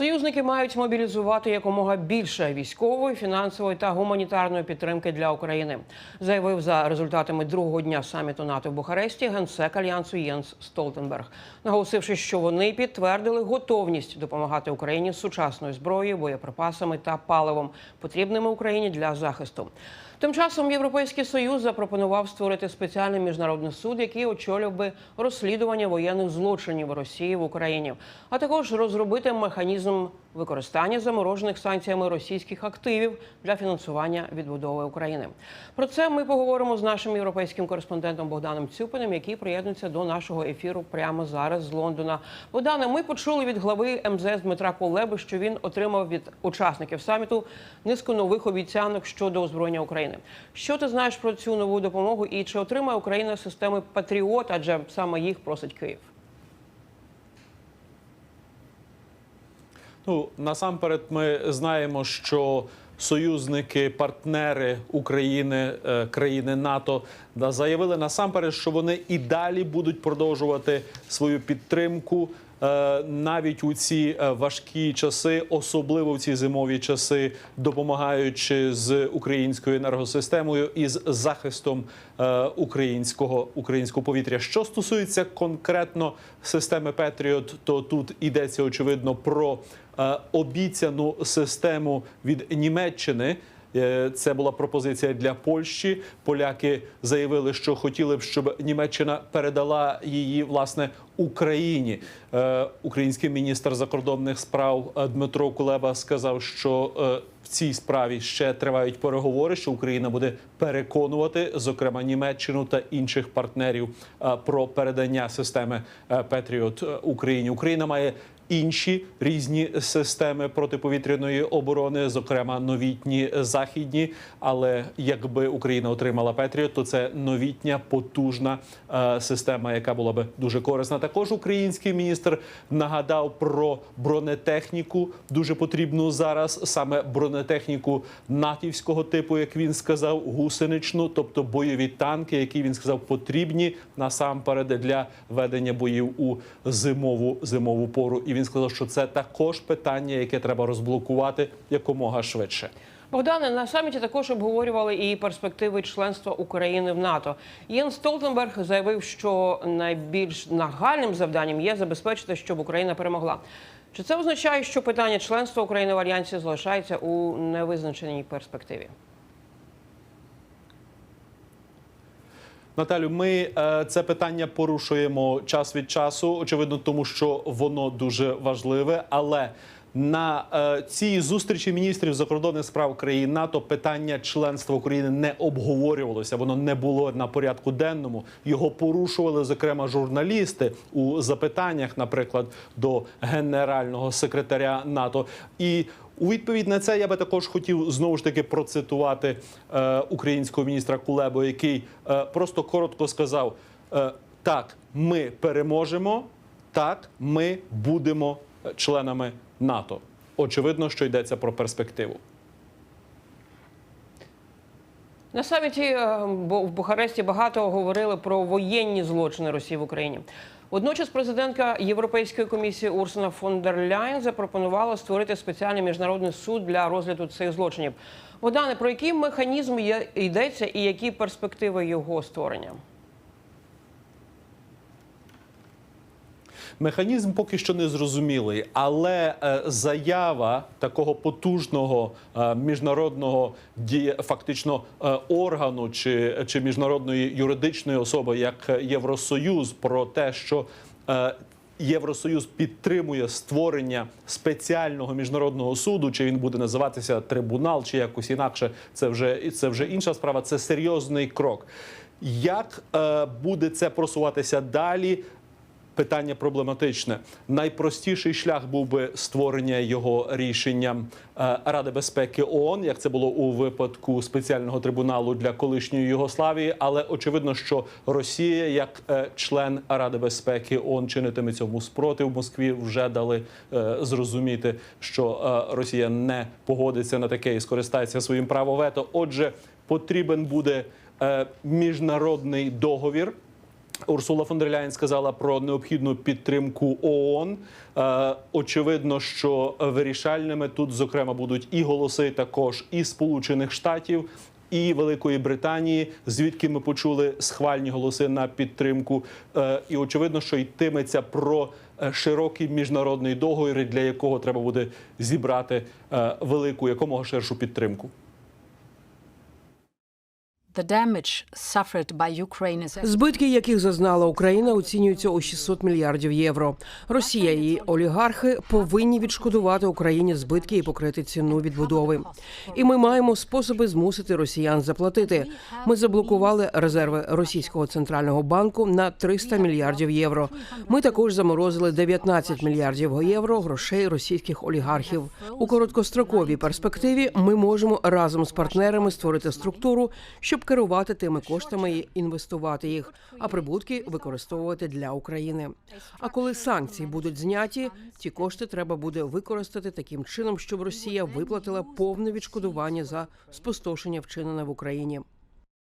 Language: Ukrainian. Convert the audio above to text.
Союзники мають мобілізувати якомога більше військової, фінансової та гуманітарної підтримки для України, заявив за результатами другого дня саміту НАТО в Бухаресті генсек альянсу Єнс Столтенберг, наголосивши, що вони підтвердили готовність допомагати Україні з сучасною зброєю, боєприпасами та паливом, потрібними Україні для захисту. Тим часом Європейський союз запропонував створити спеціальний міжнародний суд, який очолював би розслідування воєнних злочинів Росії в Україні, а також розробити механізм використання заморожених санкціями російських активів для фінансування відбудови України. Про це ми поговоримо з нашим європейським кореспондентом Богданом Цюпиним, який приєднується до нашого ефіру прямо зараз з Лондона. Богдане, ми почули від глави МЗС Дмитра Кулеби, що він отримав від учасників саміту низку нових обіцянок щодо озброєння України. Що ти знаєш про цю нову допомогу і чи отримає Україна системи Патріот, адже саме їх просить Київ? Ну насамперед, ми знаємо, що союзники, партнери України, е, країни НАТО заявили насамперед, що вони і далі будуть продовжувати свою підтримку. Е, Навіть у ці е, важкі часи, особливо в ці зимові часи, допомагаючи з українською енергосистемою і з захистом е, українського українського повітря. Що стосується конкретно системи Петріот, то тут йдеться очевидно про обіцяну систему від Німеччини. Е, Це була пропозиція для Польщі. Поляки заявили, що хотіли б, щоб Німеччина передала її власне Україні. Е, Український міністр закордонних справ е, Дмитро Кулеба сказав, що в цій справі ще тривають переговори, що Україна буде переконувати, зокрема Німеччину та інших партнерів про передання системи Петріот Україні. Україна має інші різні системи протиповітряної оборони, зокрема новітні західні. Але якби Україна отримала Петріот, то це новітня потужна е, система, яка була би дуже корисна. Також український міністр нагадав про бронетехніку, дуже потрібну зараз саме бронетехніку натівського типу, як він сказав, гусеничну, тобто бойові танки, які він сказав потрібні насамперед для ведення боїв у зимову зимову пору. І він сказав, що це також питання, яке треба розблокувати якомога швидше. Богдане, на саміті також обговорювали і перспективи членства України в НАТО. Єн Столтенберг заявив, що найбільш нагальним завданням є забезпечити, щоб Україна перемогла. Чи це означає, що питання членства України в альянсі залишається у невизначеній перспективі? Наталю, ми е, це питання порушуємо час від часу. Очевидно, тому що воно дуже важливе. Але на е, цій зустрічі міністрів закордонних справ країн НАТО питання членства України не обговорювалося. Воно не було на порядку денному. Його порушували зокрема журналісти у запитаннях, наприклад, до генерального секретаря НАТО. І у відповідь на це я би також хотів знову ж таки процитувати е, українського міністра Кулебу, який е, просто коротко сказав: е, так, ми переможемо, так, ми будемо членами НАТО. Очевидно, що йдеться про перспективу. На саміті е, в Бухаресті багато говорили про воєнні злочини Росії в Україні. Водночас президентка Європейської комісії Урсуна фон дер Ляйн запропонувала створити спеціальний міжнародний суд для розгляду цих злочинів. Богдане, про який механізм йдеться і які перспективи його створення? Механізм поки що не зрозумілий, але е, заява такого потужного е, міжнародного фактично е, органу чи, чи міжнародної юридичної особи, як Євросоюз, про те, що Євросоюз підтримує створення спеціального міжнародного суду, чи він буде називатися трибунал, чи якось інакше. Це вже це вже інша справа. Це серйозний крок. Як е, буде це просуватися далі? Питання проблематичне. Найпростіший шлях був би створення його рішенням е, Ради безпеки ООН, як це було у випадку спеціального трибуналу для колишньої Югославії. Але очевидно, що Росія, як е, член Ради безпеки ООН, чинитиме цьому спротив Москві. Вже дали е, зрозуміти, що Росія не погодиться на таке і скористається своїм правом вето. Отже, потрібен буде міжнародний договір Урсула фон дер Ляєн сказала про необхідну підтримку ООН. Е, очевидно, що вирішальними тут, зокрема, будуть і голоси також і Сполучених Штатів. І Великої Британії, звідки ми почули схвальні голоси на підтримку, Е, і очевидно, що йтиметься про е, широкий міжнародний договір, для якого треба буде зібрати велику якомога ширшу підтримку. Збитки, яких зазнала Україна, оцінюються у 600 мільярдів євро. Росія і її олігархи повинні відшкодувати Україні збитки і покрити ціну відбудови. І ми маємо способи змусити росіян заплатити. Ми заблокували резерви російського центрального банку на 300 мільярдів євро. Ми також заморозили 19 мільярдів євро грошей російських олігархів. У короткостроковій перспективі ми можемо разом з партнерами створити структуру, щоб керувати тими коштами і інвестувати їх, а прибутки використовувати для України. А коли санкції будуть зняті, ті кошти треба буде використати таким чином, щоб Росія виплатила повне відшкодування за спустошення вчинене в Україні.